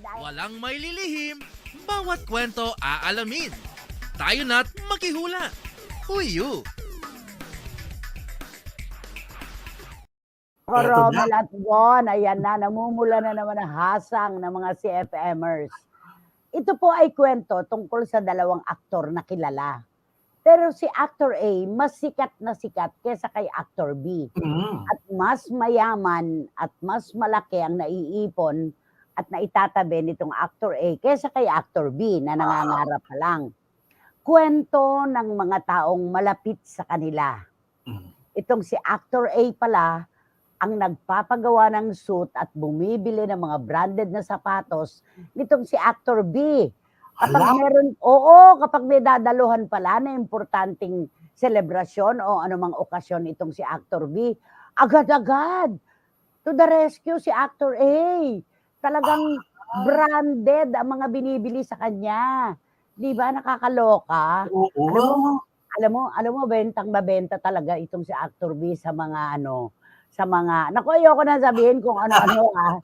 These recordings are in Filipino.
Walang may lilihim, bawat kwento aalamin. Tayo na't makihula. Huyu! Ako, Eto na. Romel at Gon, ayan na, namumula na naman ang hasang ng mga CFMers. Ito po ay kwento tungkol sa dalawang aktor na kilala. Pero si Actor A, mas sikat na sikat kesa kay Actor B. Mm. At mas mayaman at mas malaki ang naiipon at naitatabi nitong Actor A kesa kay Actor B na nangangarap pa lang. Kwento ng mga taong malapit sa kanila Mm. itong si Actor A pala ang nagpapagawa ng suit at bumibili ng mga branded na sapatos nitong si Actor B. Kapag Hala, meron, oo, kapag may dadaluhan pala na importanteng selebrasyon o anumang okasyon itong si Actor B, agad-agad to the rescue si Actor A. Talagang branded ang mga binibili sa kanya. Di ba nakakaloka? oo. Alam mo, alam mo, alam mo, bentang mabenta talaga itong si Actor B sa mga ano, sa mga, naku, ayoko na sabihin kung ano-ano ah,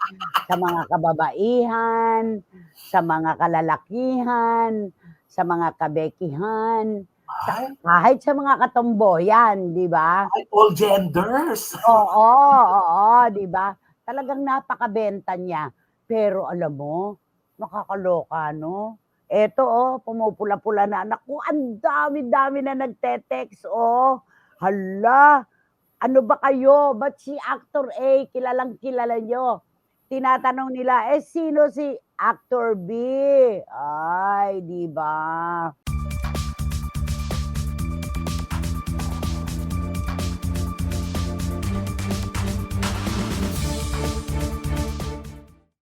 sa mga kababaihan, sa mga kalalakihan, sa mga kabekihan, Ay, kahit sa mga katomboyan, di ba? all genders. Oo, oo, di ba? Talagang napakabenta niya. Pero alam mo, nakakaloka, no? Eto, oh, pumupula-pula na. Naku, ang dami-dami na nagte-text, oh. Hala, ano ba kayo? Ba't si Actor A, kilalang kilala nyo? Tinatanong nila, eh, sino si Actor B? Ay, di ba?